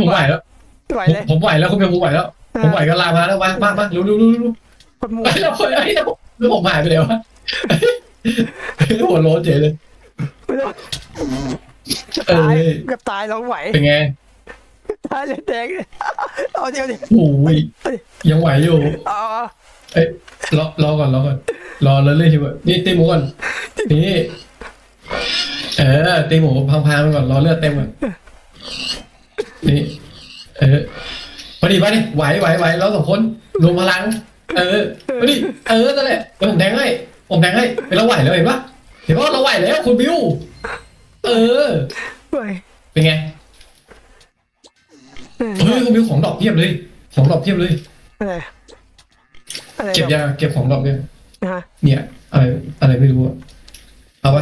ผมไหวแล้วไหวผมเลยผมไหวแล้วคุณเบลผมไหวแล้วผมไหวก็ลามาแล้วมามามารู้รู้รู้รู้คนมูไอ้เราคนไอ้เราแล้วผมหายไปเลยวะหัวโล้นเจ๋เลยไม่รู้จะเออตายเกือบตายเราไหวเป็นไงตายเลยแดงเอาเดียวดิโอ้ยยังไหวอยู่เอาเอาเอ้ยรอรอก่อนรอก่อนรอแล้วเรื่อยทีว่านี่ตีหมูก่อนนี่เออตีหมูพังๆไปก่อนรอเลือดเต็มก่อน นี่เออพอดีป่ะนี่ไหวไหวไหวเราสองคนรวมพลัง เออพอดีเออนั่นแหละเดี๋ยวผมแทงให้ผมแทงให้เป็นเราไหวแล้วเห็นปะเห็นปะเราไหวแล้วคุณบิวเออไหวเป็นไงเออเฮ้ยคุณบิวของดอกเพียบเลย ของดอกเพียบเลยอะไรอะไรเก็บยาเก็บของดอกเนี่ยนะฮะเนี่ยอะไรอะไรไม่รู้อะเอาไป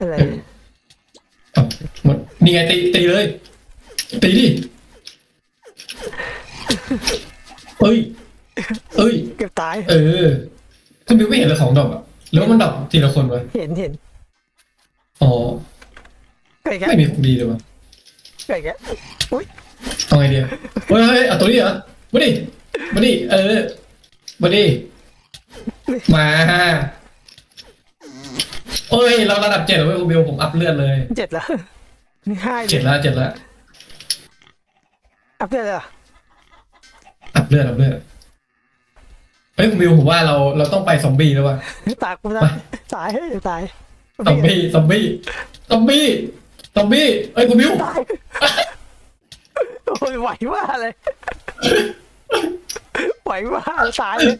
อะไรเอาหมด นี่ไงตีตีเลย ตีดิ เอ้ย เอ้ย เกือบตาย เออคุณบิวไม่เห็นเลยของดอกอะหรือว่ามันดอกทีละคนวะเห็นเห็นอ๋อไก่แกะไม่มีของดีเลยวะไก่แกะเอาไงดีอะเฮ้ยเฮ้ยเอาตัวนี้เหรอมาดิมาดิเออมาดิมาเอ้ย เราระดับเจ็ดแล้วเว้ยคุณบิวผมอัพเลือดเลย เจ็ดละ มีห้าอเจ็ยู่ดแล้วเจ็ดแล้วอัพเดตเลยเหรออัพเลือดอัพเลือดเฮ้ยคุณบิวผมว่าเราเราต้องไปซอมบี้แล้วว่ะตายกูนะไปตายตายซอมบี้ซอมบี้ซอมบี้ซอมบี้เอ้ยคุณบิวตายโอ้ยไหวว่าเลยไหวว่าตายเลย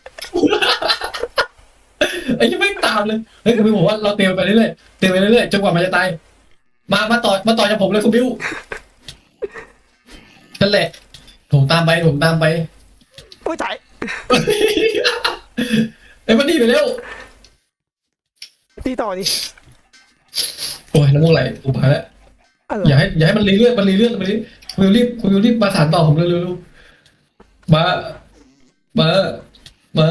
ไอ้ยังไม่ตามเลยเฮ้ยคุณบิวผมว่าเราเตรียมไปเรื่อยๆเตรียมไปเรื่อยๆจนกว่ามันจะตาย มามาต่อมาต่อจากผมเลยคุณบิวนั่นแหละผมตามไปผมตามไปโอ้ยตายไอ้ยมันดีไปแล้วตีต่อดิโอ้ยน้ำมูกไหลผมพาแล้วอะไรอย่าให้อย่าให้มันรีเลือดมันรีเลือดมันรีคุณบิวรีบคุณบิวรีบมาสานต่อผมเร็วๆเร็วๆมามามา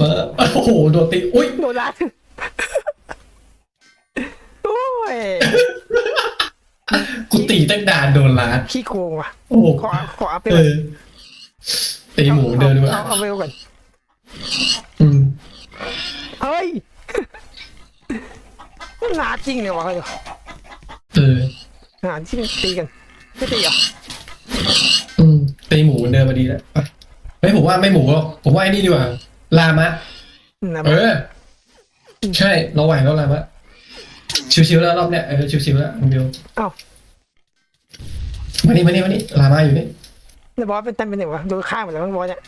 มาโอ้โหโดนตีอุ้ย โดนละโอ้ ยกูตีตั้งด่านโดนล้านขี้โกงว่ะ โอ้โหขอขออัพไปเอก่อนอตีหมูเดินดีกว่าเอาเอาเวลก่อนอืมเฮ้ยหนาจริงเลยวะเฮ้ยเออหนาจริงตีกันไม่ตีเหรออืมตีหมูเดินมาดีแล้วไปเฮ้ยผมว่าไม่หมูหรอกผมว่าไอ้นี่ดีกว่าลามะ นะเออ ใช่ เราไหวแล้วลามะ ชิวๆแล้วรอบเนี้ยเออชิวๆแล้วคุณบิวเอ้ามานี่มานี่มานี่ลามาอยู่นี่แล้วบอสเป็นตันเป็นหนึ่งวะโดนฆ่าหมดแล้วมั้งบอสเนี่ย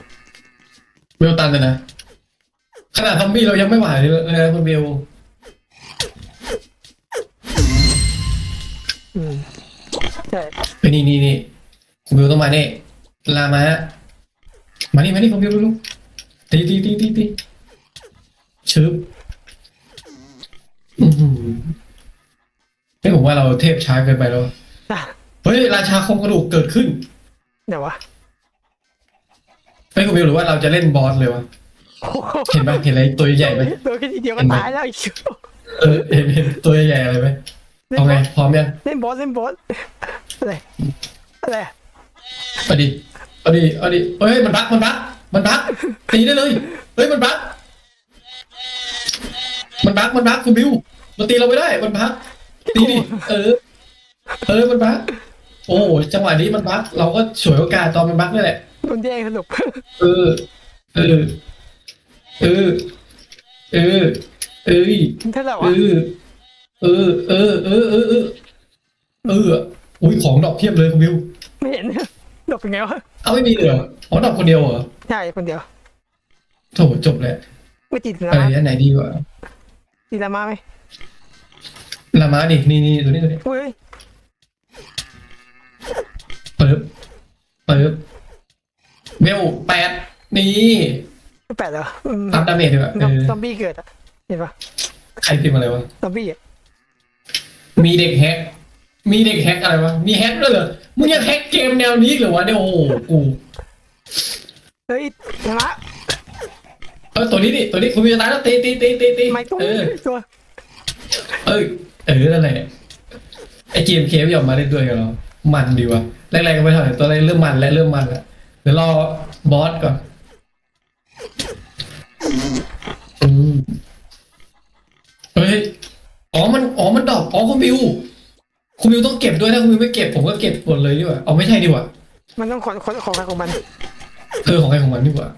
เบลตันเลยนะขนาดซอมบี้เรายังไม่ไหวเลยนะคุณเบลอืมใช่เฮ้ยนี่นี่นี่คุณเบลต้องมาเนี่ยลามะมานี่มานี่คุณเบลลูกตีตีตีตีตีชึบอือหือเฮ้ยผม ว่าเราเทพช้าเกินไปแล้ว อะเฮ้ย ราชาโครงกระดูกเกิดขึ้นเดี๋ยววะเฮ้ยคุณเบลหรือว่าเราจะเล่นบอสเลยวะ โอ้โหเห็นไหมเห็นอะไรตัวใหญ่ไหม โดนแค่ทีเดียวก็ตายแล้วอีกเออเห็นเห็นตัวใหญ่อะไรไหมเล่นเอาบไงอสพร้อมยังเล่นบอสเล่นบอสอะไรอะไรเอาดิเอาดิเอาดิเฮ้ยมันบักมันบักมันบักตีได้เลยเฮ้ยมันบักมันบักมันบักคุณบิวมันตีเราไม่ได้มันบัก ตีดิเออ เออมันบักโอ้โหจังหวะนี้มันบักเราก็ฉวยโอกาสตอนมันบักนี่แหละโดนแย่งสนุกเออ เออ เออ เออ เอ้ยเท่าไหร่เอวะอเออ เออ เออ เออ เออ เออ อุ้ยของดอกเพียบเลยคุณบิว ไม่เห็นดอกเป็นไงวะ เอาไม่มีเลยเหรออ๋อดอกคนเดียวเหรอ ใช่คนเดียวโถจบเลยไม่ติดอะไรละมาอันไหนดีกว่าติดละมาไหม ลามาดินี่นี่ตัวนี้ตัวนี้อุ้ยเปิบเปิบเวลแปดนี่ไม่แปดเหรออืมอัพดาเมจดีกว่าเออซอมบี้เกิดอะเห็นปะใครพิมพ์อะไรวะซอมบี้อะมีเด็กแฮก มีเด็กแฮกอะไรวะ มีแฮกด้วยเหรอ มึงยังแฮกเกมแนวนี้อีกเหรอวะเนี่ยโอ้โหกูเฮ้ยละมาเออตัวนี้ดิตัวนี้คุณมีจะตายแล้วตีตีตีตีตีไม่ต้องเออตัวเอ้ย เออนั่นแหละไอเกมเคฟยอมมาเล่นด้วยกันเหรอมันดีว่ะแรกๆก็ไม่เท่าไหร่ตัวแรกเริ่มมันแล้วเริ่มมันแล้วเดี๋ยวรอบอสก่อนอืมเฮ้ยอ๋อมันอ๋อมันดรอกอ๋อคุณบิวคุณบิวต้องเก็บด้วยถ้าคุณบิวไม่เก็บผมก็เก็บหมดเลยดีกว่าเอาไม่ใช่ดีกว่ามันต้องขนขนของใครของมันเออของใครของมันดีกว่า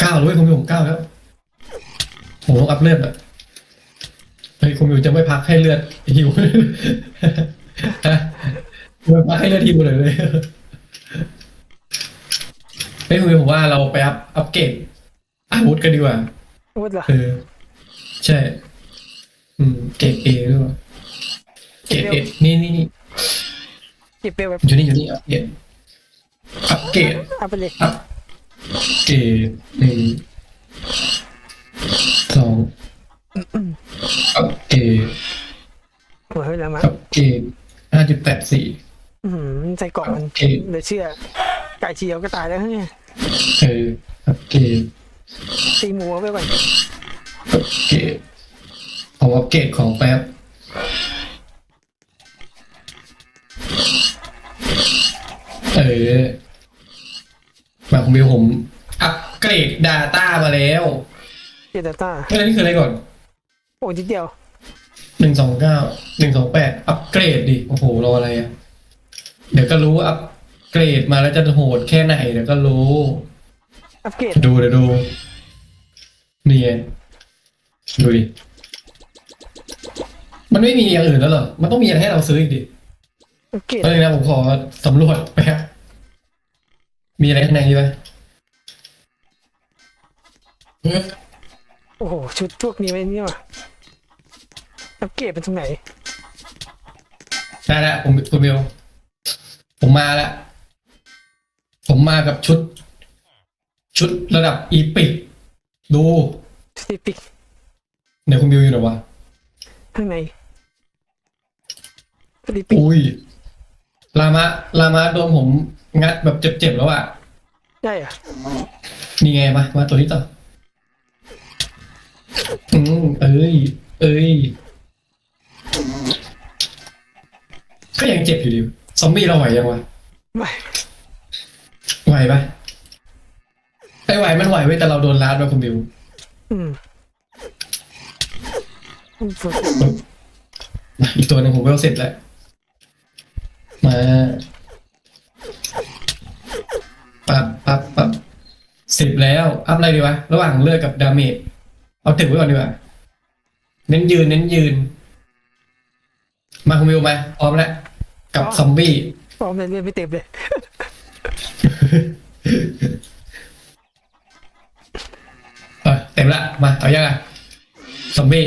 เก้าเลยคุณบิวผมเก้าแล้วผมต้องอัพเลือดอะเฮ้ยคุณบิวจะไม่พักให้เลือดหิวฮะไม่พักให้เลือดหิวเลยเลยเฮ้ยคุณบิวผมว่าเราไปอัพอัพเกรดอาวุธกันดีกว่าพูดเหรอเออใช่ อืมเกรดเอด้วยว่ะเกรดเอนี่นี่นี่เก็บเปลวแบบอยู่นี่อยู่นี่อัพเกรดอัพเกรดเอาไปเลยอัพเกรดหนึ่งสอง อัพเกรดโอ้ยแล้วมาอัพเกรดห้าจุดแปดสี่อื้อหือใส่เกาะมันโอเคเหลือเชื่อ ไก่เชียวก็ตายแล้วเนี่ยเอออัพเกรดตีหมูเอาไปก่อนอัพเกรดเอาอัพเกรดของแป๊บเออมาของบิวผมอัพเกรด Data มาแล้วเจตต้าเอ้ยนี่คืออะไรก่อนโอ้ยนิดเดียวหนึ่งสองเก้าหนึ่งสองแปดอัพเกรดดิโอ้โหรออะไรอะเดี๋ยวก็รู้ว่าอัพเกรดมาแล้วจะโหดแค่ไหนเดี๋ยวก็รู้ อัปเกรดดูเดี๋ยวดูนี่ไงดูดิมันไม่มีอย่างอื่นแล้วเหรอมันต้องมีอะไรให้เราซื้ออีกดิอัปเกรดตอนนี้นะผมขอสำรวจไปครับมีอะไรข้างในนี้ไหมโอ้โหชุดพวกนี้ไม่นี่ว่ะ อัปเกรดเป็นตรงไหนได้แล้วผมคุณเบลผมมาแล้ว ผมมากับชุด ชุดระดับอีพิกดูสติปิกเดี๋ยวคุณบิวอยู่ไหนวะข้างในสติปิกอุ้ยลามะลามะโดนผมงัดแบบเจ็บๆแล้วอะได้เหรอะนี่ไงมามาตัวนี้ต่ออืมเอ้ย เอ้ย ก็ยังเจ็บอยู่ดิซอมบี้เราไหวยังวะไม่ไหวปะไอ้ไหวมันไหวเว้ยแต่เราโดนลาดมาคุณบิวอืมอืมมาอีกตัวหนึ่งผมเวลเสร็จแล้ว มาปับปับปับสิบแล้ว อัพอะไรดีวะ ระหว่างเลือดกับดาเมจเอาถึงไว้ก่อนดีกว่า เน้นยืน เน้นยืน มาคุณวิวมาพร้อมแล้ว กับซอมบี้พร้อมเลยเรียนไม่เต็มเลย เออเต็มละมาเอายังไงซอมบี้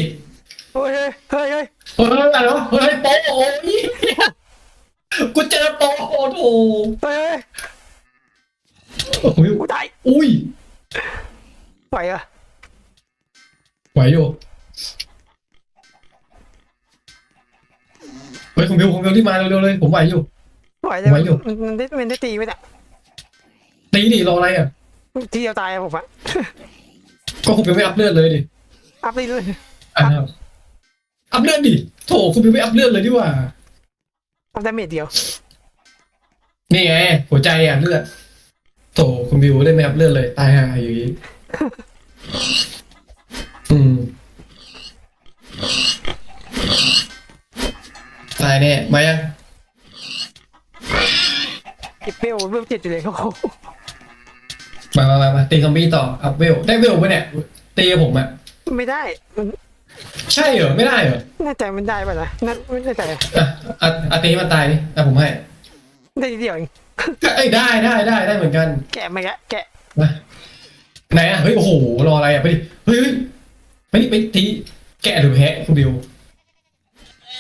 โอ้ยเฮ้ยเฮ้ยเฮ้ยเฮ้ยอะไรวะเฮ้ยโป๊ะโอ้ยกูเจอโป๊ะโอ้โหเฮ้ยเฮ้ยโอ้ยกูตายอุ้ยไหวเหรอะไหวอยู่ ฮ้ยคุณบิวคุณบิวที่มาเร็วๆเลยผมไหวอยู่ไหวเลยไหวอยู่มันมันได้มันได้ตีไหมเนี่ยตีดิรออะไรอะทีเดียวตายอะผมอะก็คุณบิวไม่อัพเลือดเลยดิอัพได้เลยอะอัพเลือดดิโถคุณบิวไม่อัพเลือดเลยดีกว่าอัพได้เมจเดียวนี่ไงหัวใจอะเลือดโถคุณบิวได้ไม่อัพเลือดเลยตายห่าอย่างนี้อืม ตายแน่มายังเก็บเปลวเวลเจ็ดอยู่เลยเขามามามามาตีซอมบี้ต่ออัพเวลได้เวลปะเนี่ยตีกับผมอะไม่ได้มันใช่เหรอไม่ได้เหรอน่าจะมันได้ป่ะนะน่าไม่ได้ใจอะอะอะตีมันตายดิอะผมให้ได้ทีเดียวเองเอ้ยได้ได้ได้ได้เหมือนกันแกะมาแกะแกะมาไหนอะเฮ้ยโอ้โหรออะไรอะไปดิเฮ้ยเฮ้ยไปดิไปตีแกะหรือแพะคุณบิว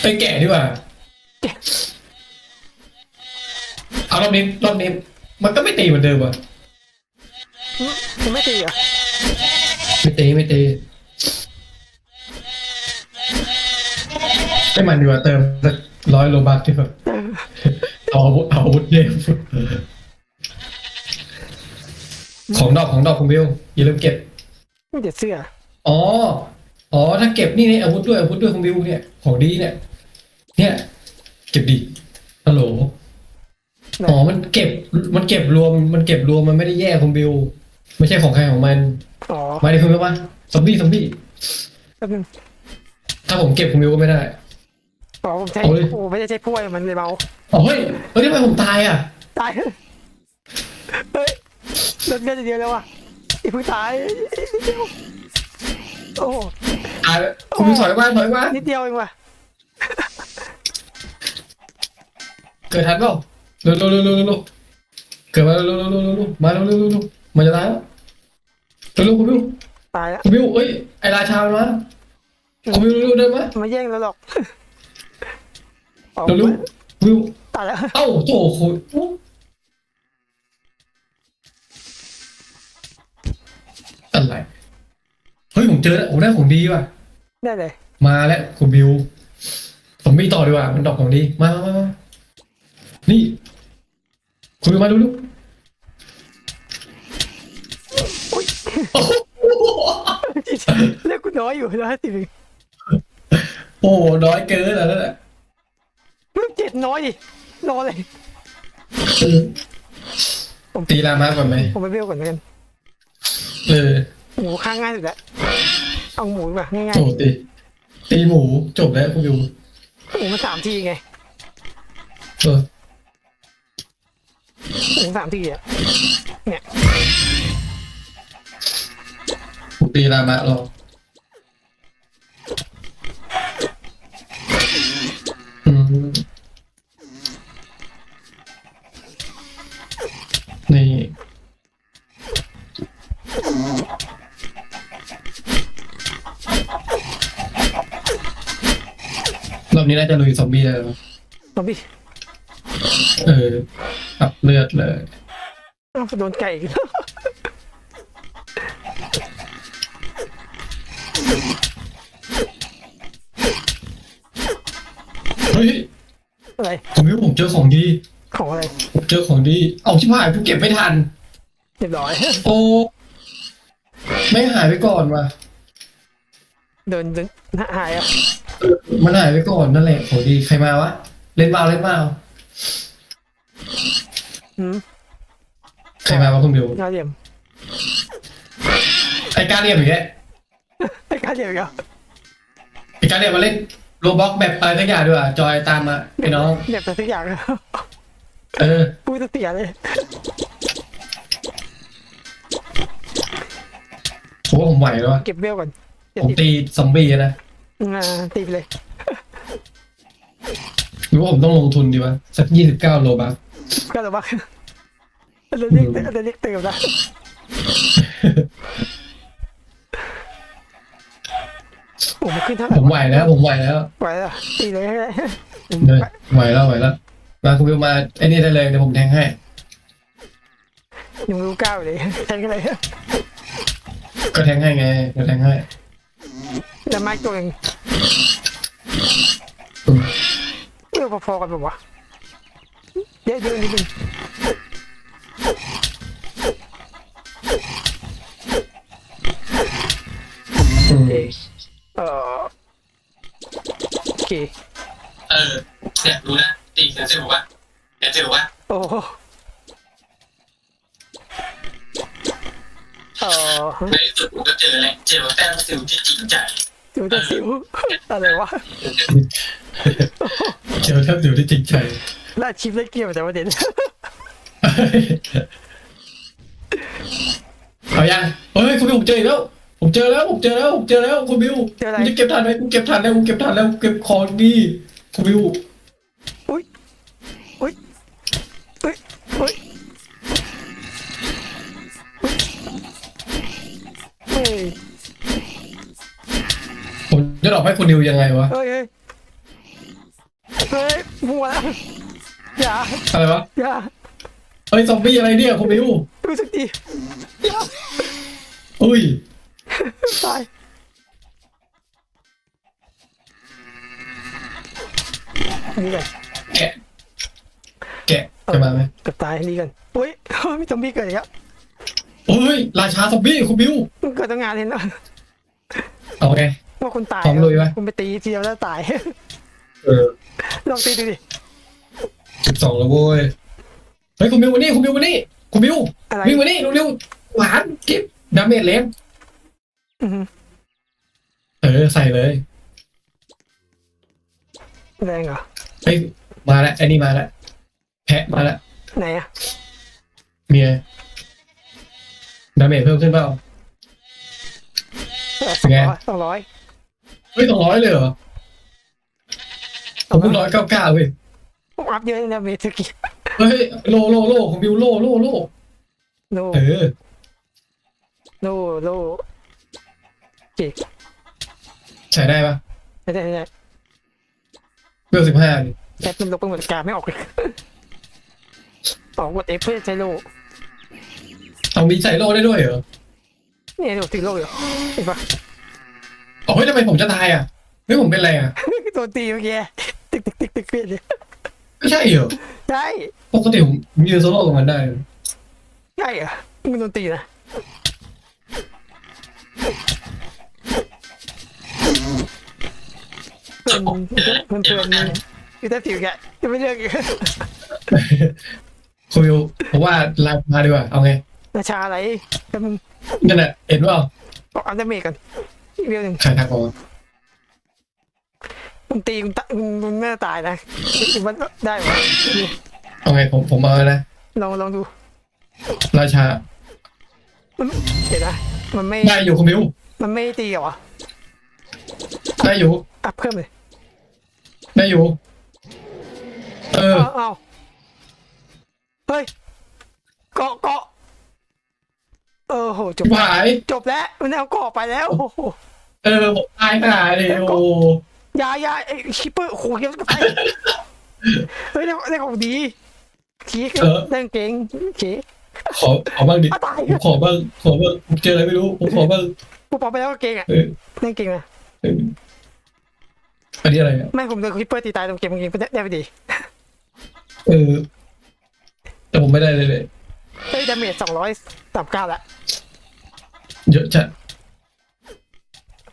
ไปแกะดีกว่า เอารอบนี้รอบนี้มันก็ไม่ตีเหมือนเดิมอะมันไม่ตีเหรอไม่ตีไม่ตีให้มันดีกว่าเติมสักร้อยโลบักที่แบบเอาอาวุธเอาอาวุธเล่มของดอกของดอกคุณบิวอย่าลืมเก็บไม่เด็ดเสื้ออ๋อ อ๋อ ถ้าเก็บนี่นี่อาวุธด้วยอาวุธด้วยคุณบิวเนี่ย ของดีเนี่ย เนี่ย เก็บดิฮัลโหลอ๋อมันเก็บ มันเก็บรวม มันเก็บรวมมันไม่ได้แยกคุณบิว ไม่ใช่ของใครของมันอ๋อมาดิคุณบิวมาซอมบี้ซอมบี้แป๊บนึงถ้าผมเก็บคุณบิวก็ไม่ได้อ๋อผมใช้เอาเลยโอ้ไม่ได้ใช้พวยมันเลยเมาอ๋อเฮ้ยเฮ้ยทำไมผมตายอะตายเฮ้ยเลือดเลือดเดียวแล้วว่ะอีกเพิ่งตายนิดเดียวโอ้ตายแล้วคุณบิวถอยมาถอยมานิดเดียวเองว่ะ เกิดทันเปล่าเร็วเร็วเร็วเร็วเร็วเกิดมาเร็วเร็วเร็วเร็วเร็วมาเร็วเร็วเร็วเร็วมันจะตายแล้วเร็วเร็วคุณบิวตายแล้วคุณบิวเอ้ยไอราชามันมาคุณบิวเร็วเร็วเดินมาไมาแย่งแล้วหรอกอ๋อเร็วเร็วคุณบิวตายแล้วเอ้าโถคุณอะไรเฮ้ยผมเจอแล้วผมได้ของดีว่ะได้เลย มาแล้วคุณบิวผมมีต่อดีกว่ามันดอกของดีมามามามา นี่คุณบิวมาดูดูอุ้ยโอ้โหเรียกกูน้อยอยู่แล้วสิบโอ้โหน้อยเกินแล้วนั่นแหละมึงเจ็ดน้อยดิรอเลยตีรามาก่อนไหมผมไปเบลก่อนแล้วกันเออหมูข้างง่ายสุดแล้วเอาหมูมาง่ายโอ้ตีตีหมูจบแล้วคุณบิวๆหมูมาสามทีไงเออ หมูสามทีอะเนี่ยผมตีรามารออืมนี่ รอบนี้น่าจะลุยซอมบี้ได้แล้ว ซอมบี้ เออ ปรับเลือดเลยอ้าวโดนไก่อีกเฮ้ยอะไรผมว่าผมเจอของดีของอะไรผมเจอของดี เอาชิบหายกูเก็บไม่ทัน เรียบร้อย โอ้ไม่หายไปก่อนว่ะเดินเดินหายอะมันหายไปก่อนนั่นแหละของดีใครมาวะเล่นเปล่าเล่นเปล่า อืมใครมาวะคุณบิวงาเหลี่ยมไอ้การเรียนอย่างเงี้ยไอ้การเหลี่ยมอีกแล้วไอ้การเรียนมาเล่นโรบ็อกแบบอะไรสักอย่างด้วยอะจอยตามมาไอ้น้อง เหลี่ยมแต่ทุกอย่างเลยเออพูดจะเสียเลยผมว่าผมไหวแล้วอะเก็บเบลก่อนอย่าผมติดตีซอมบี้นะอ่าตีไปเลย หรือว่าผมต้องลงทุนดีวะสักยี่สิบเก้าโลบัค ก็เลยว่าอันเล็กอันเล็กเติมนะโอ้มันขึ้นเท่าไหผร่มไหวแล้ว ผมไหวแล้วไหวแล้วตีเลยให้ได้เลยไหวแล้วไหวแล้วมาคุณบิวมาไอ้นี่ได้เลยเดี๋ยวผมแทงให้ยังรู้ก้าวเลยแทงกันเลยก็แทงให้ไงเดี๋ยวแทงให้แต่ไม้ตัวเองอืมเออพอๆกันแบบวะ เยอะเยอะนิดนึงอืมเออโอเค เออเนี่ยดูนะตีเขียนเสร็จบอกว่าเขียนเสร็จบอกว่าโอ้โหเออในที่สุดผมก็เจอแล้วเจอแต้มสิวที่จริงใจดูแต่สิวอะไรวะ เจอแต้มสิวที่จริงใจ ล่าชิปได้เกี่ยวแต่ว่าเด่นเอายังเฮ้ยคุณบิวผมเจออีกแล้ว ผมเจอแล้วผมเจอแล้วผมเจอแล้วคุณบิวเจออะไรผมจะเก็บทันไหมกูเก็บทันแล้วกูเก็บทันแล้วกูเก็บของดีคุณบิวอุ้ยอุ้ยอุ้ยอุ้ยเฮ้ยผมจะดอกให้คุณดิวยังไงวะเฮ้ยเฮ้ยเฮ้ยมัวแล้ว อย่าอะไรวะอย่าเฮ้ยซอมบี้อะไรเนี่ยคุณบิวรู้สึกดีอย่าอุ้ยตายนี่กันแกะแกะจะมาไหมเกับตายนี่กันอุ้ยมีซอมบี้เกิดอีกแล้วโอ้ยราชาซอมบี้คุณบิวมันเกิดตั้งงานเห็นแล้วเอาไงว่าคนตายพร้อมลุยไหมคุณไปตีทีเดียวแล้วตายเออลองตีดูดิ สิบสองแล้วโว้ย เฮ้ยคุณบิวมานี่คุณบิวมานี่คุณบิวอะไรวิ่งมานี่เร็วๆหวานเก็บดาเมจเล็มอือหือเออใส่เลยแรงเหรอ เฮ้ยมาแล้วไอ้นี่มาแล้วแพะมาแล้วไหนอะเมียดาเมจเพิ่มขึ้นเปล่า สองไง ร้อยสองร้อยเฮ้ยสองร้อยเลยเหรอผมเพิ่งร้อยเก้าเก้าเว้ย ผมอัพเยอะเลยนะเมทสกี้เฮ้ยโลโลโลของบิวโลโลโลโลเออโลโลเจ๊ใช้ได้ปะไม่ได้ไม่ได้เบลสิบห้านี่แอปมันลบไปหมดการไม่ออกเลยออกกดเอฟเพื่อใช้โลเอามีใส่โลได้ด้วยเหรอเนี่ยโดดถึงโลอยู่เห็นปะอ๋อเฮ้ยทำไมผมจะตายอะเฮ้ยผมเป็นอะไรอะโดนตีเมื่อกี้ตึกตึกตึกตึกเปลี่ยนเลย ไม่ใช่เหรอใช่ปกติผมยืนโซโล่ตรงนั้นได้ใช่เหรอมึงโดนตีนะเพื่อนเพื่อนเพื่อนมึงคือถ้าผิวแกจะไม่เลือกอีกคุณบิวผมว่าลามาดีกว่าเอาไงราชาอะไรแต่มึงนั่นแหละเห็นว่าออกอันเดอร์เมกก่อนอีกเดียวหนึ่งขายทางออก มึงตีมึงตะมึงมึงน่าจะตายนะมันได้วะเอาไงผมผมเอานะลองลองดูราชามันเดี๋ยวนะมันไม่ได้อยู่คุณบิวมันไม่ตีเหรอได้อยู่อัพเพิ่มเลยได้อยู่ เออเอาเอาเฮ้ยเกาะเกาะเออโหจบหายจบแล้วมันเอาเกาะไปแล้วโอ้โหเออผมตายหายเลยโอ้อ ยาอยาไอ้คิปเปอร์โอ้โหเยอะไปเฮ้ยได้ได้ของดีขี้ได้กางเก่งขี้ขอขอบ้างดิอะตายผมขอบ้าง ขอบ้างผมเจออะไรไม่รู้ ผมขอบ้างกูปอไปแล้วกางเก่งอะเออได้กางเก่งนะเอออันนี้อะไรอะไม่ผมโดนคิปเปอร์ตีตายตรงเกมกางเก่งได้ไปดีเออ แต่ผมไม่ได้เลยเลยเฮ้ยดาเมจสองร้อยสามเก้าละเยอะจัด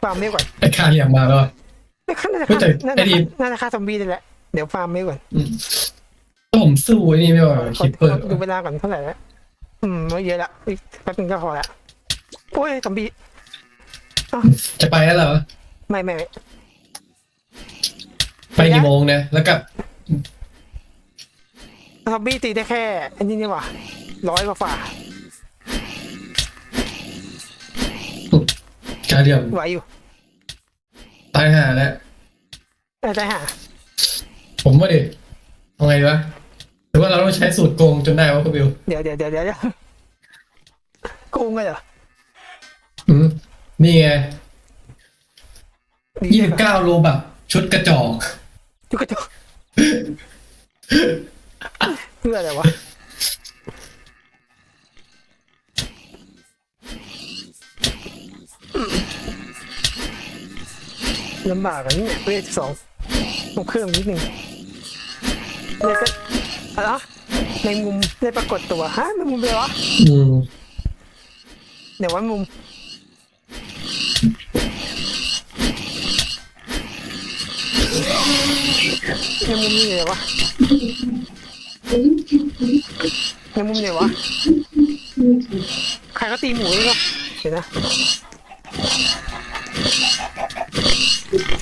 ฟาร์มไม่ก่อนไอ้คาเรียงมาแล้วอะ ไม่ค่าน่าจะเฮ้ยแต่ค่าน่าไอ้จะดีน่าจะค่าซอมบี้นี่แหละ เดี๋ยวฟาร์มไม่ก่อนอืมแล้วผมสู้ไอ้นี่ไม่ไหวขอคิปเปอร์ขอดูเวลาก่อนเท่าไหร่แล้วอืมไม่เยอะละอีกแป๊บนึงก็พอละโอ้ยซอมบี้จะไปแล้วเหรอ ไม่ไม่ไม่ไปกี่โมงเนี่ยแล้วกลับซอมบี้ตีได้แค่ อันนี้นี่หว่าร้อยกว่าฝ่าคาเรียงไหวอยู่ ตายห่าแล้วแต่ใจหาผมว่าดิเอาไงดีวะหรือว่าเราต้องใช้สูตรโกงจนได้วะคุณบิวเดี๋ยวเดี๋ยวเดี๋ยวเดี๋ยวโกงเลยเหรออืมนี่ไงดียี่สิบเก้าโลแบบชุดกระจอก จุกกระจกเพื่ออะไรวะ ลำบากอันนี้เนี่ยเวทสองต้องเพิ่มนิดหนึ่งเลยก็อะไรวะในมุมได้ปรากฏตัวฮะในมุมเลยวะอืมเดี๋ยววันมุมในมุมนี่เลยวะในมุมเนี่ยวะใครก็ตีหมูเลยเนาะเห็นนะ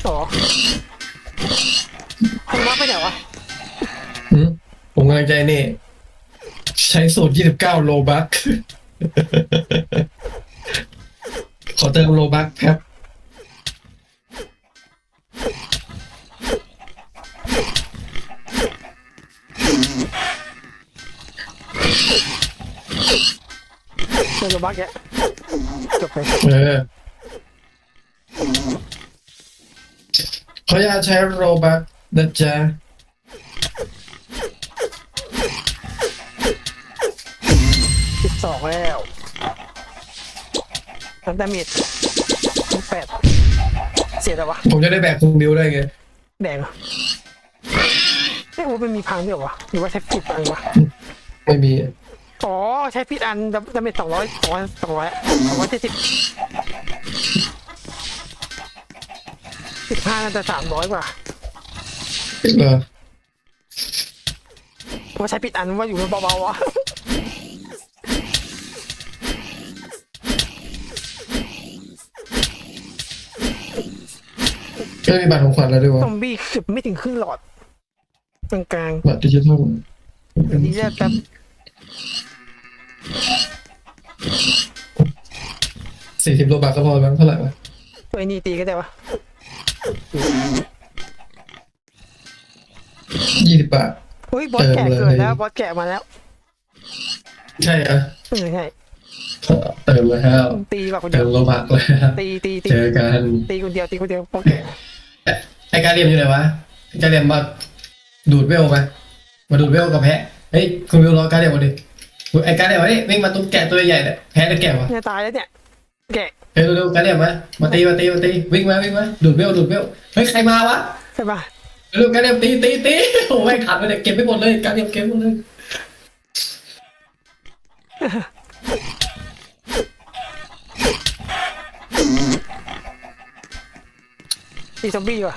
อ๋อคนวัดไปไหนวะอืมผมกำลังใจนี่ ใช้สูตรยี่สิบเก้าโลบัค ขอเติมโลบัคแป๊บเจอโรบักแกจบไปเออ ขออนุญาตใช้โลบัคนะจ๊ะสิบสองแล้วน้ำดาเมจสิบแปดเสียแต่วะผมจะได้แบกคุณบิวได้ไงแดงเหรอเอ้ยโอ้มันมีพังด้วยเหรอวะหรือว่าใช้ผิดอันวะไม่มี อ๋อ ใช้ผิดอันดาดาเมจสองร้อยสองร้อยสองร้อยสองร้อยเจ็ดสิบ สิบห้าน่าจะสามร้อยกว่าเหรอว่าใช้ผิดอันว่าอยู่เบาๆวะก็มีบัตรของขวัญแล้วด้วยวะซอมบี้คือไม่ถึงครึ่งหลอดกลางบัตรดิจิทัลๆอันนี้จะแบบสี่สิบโลบาทก็พอแล้วเท่าไหร่วะตัวไอ้นี่ตีก็ได้วะ ยี่สิบบาทเฮ้ยบอสแก่เติมเลยเกิดแล้วบอสแก่มาแล้ว ใช่อะเออใช่เติมแล้วตีแบบคนเติเดียวมโลบาทแล้วตีตีตีเจอกันตีคนเดียวตีคนเดียวบอสแก่ไอ้การเรียมอยู่ไหนวะไอ้การเรียมมาดูดเวลไปมาดูดเวลกับแพะเฮ้ยคุณวิวรอการเรียมมาดิไอ้การเรียมมาดิวิ่งมาตุ้มแกะตัวใหญ่เนี่ยแพะหรือแกะวะเนี่ยตายแล้วเนี่ย แก่เฮ้ยเร็วๆการเรียมมามาตีมาตีมาตีวิ่งมาวิ่งมาดูดเวลดูดเวลเฮ้ยใครมาวะใช่ปะเร็วๆการเรียมตีตีตีโอ้ยขาดไปเลยเก็บไม่หมดเลยการเรียมเก็บหมดเลยตีซอมบี้ว่ะ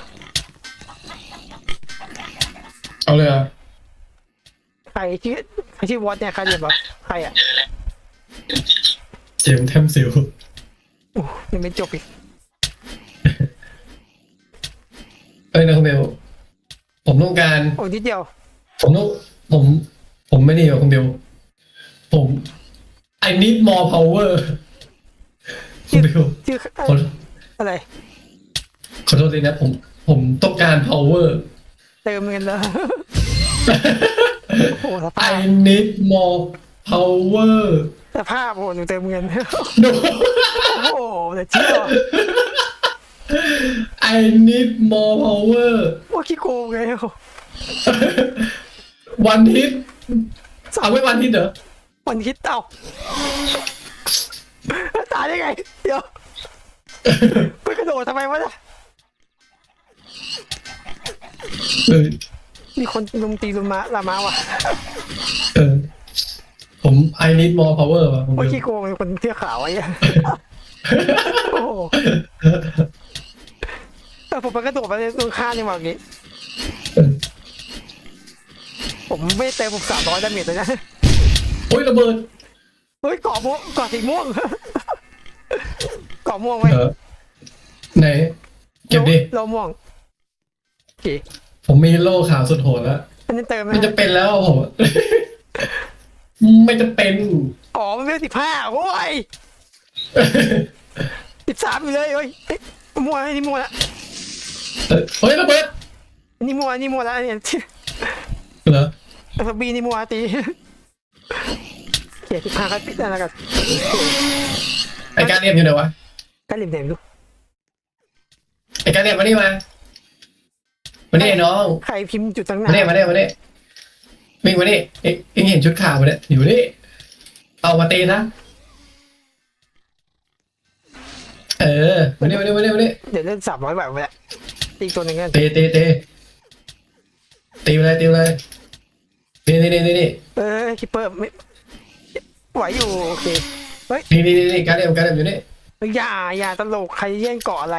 เอาเลยอะใครชื่อใครชื่อวอตเนี่ยใครเรียนบอกใครอะเจมส์เทมซิลโอ้ยังไม่จบอีกเอ้ยนะคุณเบลผมต้องการ โอ้นิดเดียว ผมต้องผม ผมไม่นี่หรอกคุณเบลผม I need more power คุณเบลชื่อขออะไร ขอโทษทีนะ ผม ผมต้องการ power เติมเงินแล้วโอ้โหสภาพ I need more power สภาพโอ้โหหนูเติมเงินดูโอ้โหแต่เชื่อ I need more power ว่าขี้โกงไง วันฮิตเอาไว้วันฮิตเหรอวันคิดเต่าตายได้ไง เดี๋ยวไปกระโดดทำไมวะเนี่ยเออมีคนลุมตีลุมมาลามาว่ะ เออ ผม I need more power ว่ะผมว่าเบลขี้โกงเป็นคนเสื้อขาวไอ้เหี้ยโอ้โหแต่ผมไปกระโดดไปตรงข้ามยังมาอย่างงี้ ผมไม่เต็มผมสามร้อยดาเมจเลยนะ โอ้ยระเบิด เฮ้ยเกาะม่วงเกาะสีม่วงเกาะม่วงไว้เออไหน เก็บดิโลม่วงโอเคผมมีโล่ขาวสุดโหดแล้ว อันนี้เติมไหมมันจะเป็นแล้วอะผม ไม่จะเป็น อ๋อมันเป็นสิบห้าโอ้ยสิบสามอยู่เลยเฮ้ยเอ๊ะมั่วอันนี้มั่วละเออเฮ้ยระเบิดอันนี้มั่วอันนี้มั่วละอันนี้เหรอสบีนี่มั่วตีเขียนสิบห้าก็ปิดแล้วกันไอการเรียนอยู่ไหนวะก็ริมเต็มดูไอการเรียนมานี่มามานี่ไอ้น้องใครพิมพ์จุดตั้งหมานานี่มานี่มานี่ วิ่งมานี่เอ็งเอ็งเห็นชุดขาวมาเนี่ยอยู่นี่เอามาตีนะเออมานี่มานี่มานี่มานี่เดี๋ยวเล่นสามร้อยบาทไปแล้วตีอีกตัวหนึ่งกันตีตีตีตีไปเลยตีไปเลยนี่นี่นี่นี่นี่เออคิปเปอร์ไม่ไหวอยู่โอเคนี่นี่นี่การเรียนการเรียนอยู่นี่อย่าอย่าตลกใครแย่งเกาะอะไร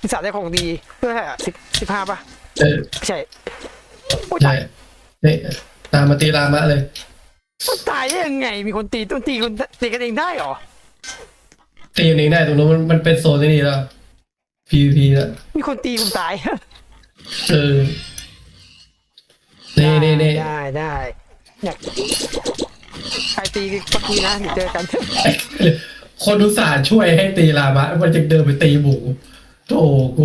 บริษัทได้ของดีเพื่อสิบสิบห้าป่ะเออไม่ใช่โอ้ยใช่ตายนี่ ตามมาตีรามะเลย มันตายได้ยังไง มีคนตีต้องตีคนตีกันเองได้เหรอ ตีอยู่นี่ได้ตรงนู้นมันมันเป็นโซนนี่แล้ว PVP แล้วมีคนตีผมตาย เออนี่นี่นี่ได้ได้อยากใครตีปักกี้นะเดี๋ยวเจอกันคนอุตส่าห์ช่วยให้ตีรามะมันจะเดินไปตีหมูโธ่กู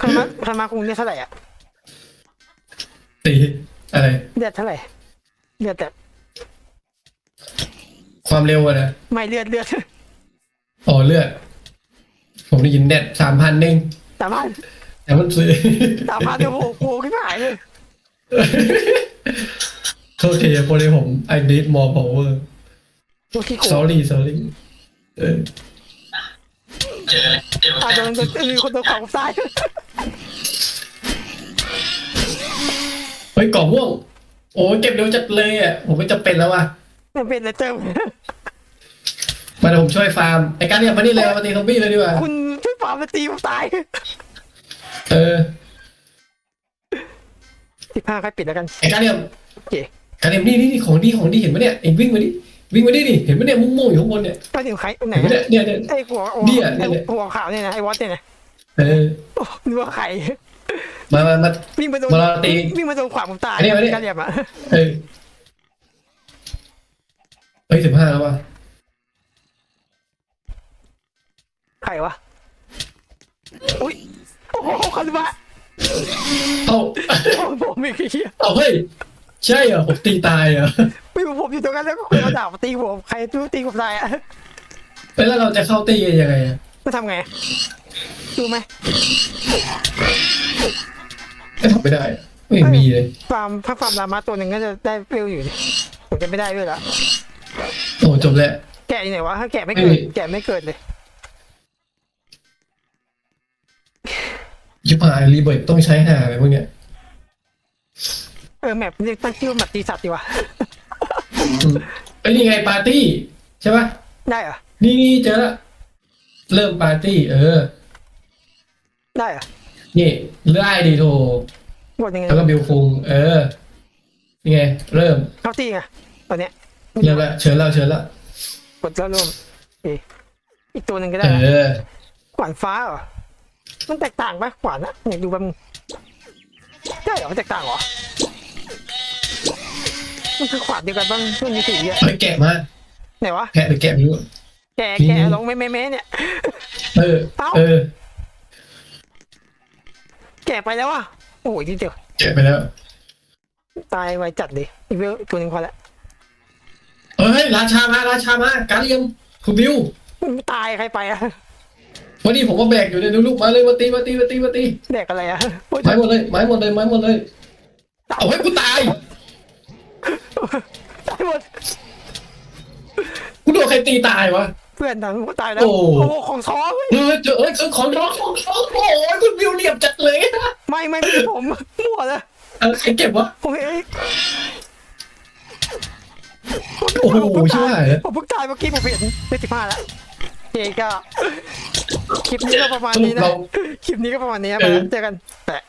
คามาคามาคุงเนี่ยเท่าไหร่อะตี อะไรเลือดเท่าไหร่เลือดแต่ความเร็วอะนะไม่เลือดเลือดอ๋อเลือด ผมได้ยินเน็ตสามพันเองสามพันแต่มันซื้อสามพันโอ้โหโกงขึ้นมาหายเลยโทษทีคนที่ผม I need more power ตัวขี้โกง sorry sorry เอออาโดนโดนมีคนโดนของตาย เฮ้ยกล่องม่วง โอ้ยเก็บเร็วจัดเลยอะผมไม่จำเป็นแล้วว่ะมันเป็นอะไรเติมมาเดี๋ยวผมช่วยฟาร์มไอ้การเนี่ยมานี่เลยมาตีซอมบี้เลยดีกว่าคุณช่วยปราบมาตีผมตายเออสิบห้าค่อยปิดแล้วกันไอ้การเนี่ยโอเคการเอ็มนี่นี่นี่ของดีของดีเห็นไหมเนี่ยเอ็งวิ่งมาดิวิ่งมาดิดิเห็นไหมเนี่ยมุ้งม่วงอยู่ข้างบนเนี่ยก็อยู่ใครไหนเห็นไหมอะเนี่ยเนี่ยเนี่ยไอ้หัวหัวเนี่ยไอ้เนี่ยหัวขาวเนี่ยนะไอ้วอตเนี่ยนะเออโอ้นึกว่าใคร มามามา วิ่งมาโดนมาตีวิ่งมาโดนขวางผมตายอันนี้อันนี้ การเหยียบอะเออเฮ้ยสิบห้าแล้วว่ะใครวะอุ้ยโอ้โหคารุบะเอ้าโอ้โหผมไม่เคียเอาเฮ้ยใช่เหรอผมตีตายเหรอไม่รู้ผมอยู่ตรงนั้นแล้วก็คนเอาดาบมาตีผมใครรู้ตีผมตายอะแล้วเราจะเข้าตีกันยังไงอะ จะทำไง ดูไหมไม่ทำไม่ได้อะไม่มีเลยฟาร์มถ้าฟาร์มรามาตัวหนึ่งก็จะได้เปลวอยู่ดิผมจะไม่ได้ด้วยละโอ้จบแล้ว แกะอยู่ไหนวะถ้าแกะไม่เกิด ไม่มี แกะไม่เกิดเลยยิบหายรีเบิร์ตต้องใช้หาอะไรพวกเนี้ยเออแมปนี่ตั้งชื่อว่าแมปตีสัตว์ดีวะอืมไอ้ยนี่ไงปาร์ตี้ ใช่ปะได้เหรอนี่นี่เจอละเริ่มปาร์ตี้ เออ ได้เหรอนี่ไล่ดีโทกดยังไงแล้วก็บิวคุงเออนี่ไงเริ่มเข้าตีไงตอนเนี้ยเริ่มละเชิญแล้วเชิญแล้วกดแล้วร่วมเอยอีกตัวหนึ่งก็เอได้นะอขวานฟ้าเหรอมันแตกต่างปะขวานอะอยากดูแบบนึงได้เหรอมันแตกต่างเหรอมันคือขวานเดียวกันบ้างมันมีสีอะเฮ้ยแกะมาไหนวะแกะหรือแกะไม่รู้ แกะนี่แกะลงแม่แม่แม่เนี่ย เออ เอ้า เออ แกะไปแล้วอะโอ้ยทีเดียวแกะไปแล้ว ตายไวจัดเลยอีกเวลตัวหนึ่งพอละเฮ้ย ราชามา ราชามา การเลียมคุณบิวมันไม่ตายใครไปอะวันนี้ผมก็แบกอยู่เนี่ยดูลูกมาเลยมาตีมาตีมาตีมาตีแดกอะไรอะโอ้ยไม้หมดเลยไม้หมดเลยไม้หมดเลย เอาให้กูตายตายหมดกูโดนใครตีตายวะ เพื่อนทำตายแล้วโอ้ โอ้โหของท้อเว้ยเออเจอเอ้ยคือของร้องของร้องโอ้ยคุณบิวเหลี่ยมจัดเลยไม่ไม่ไม่ใช่ผม มั่วเลยเออใครเก็บวะ ผมเอ้ยโอ้โหผมเพิ่งชิบตายหายแล้วผมเพิ่งตายเมื่อกี้ผมเห็นได้สิบห้าแล้วโอเคก็คลิปนี้ก็ประมาณนี้นะเรา คลิปนี้ก็ประมาณนี้ครับเออเจอกันแปะ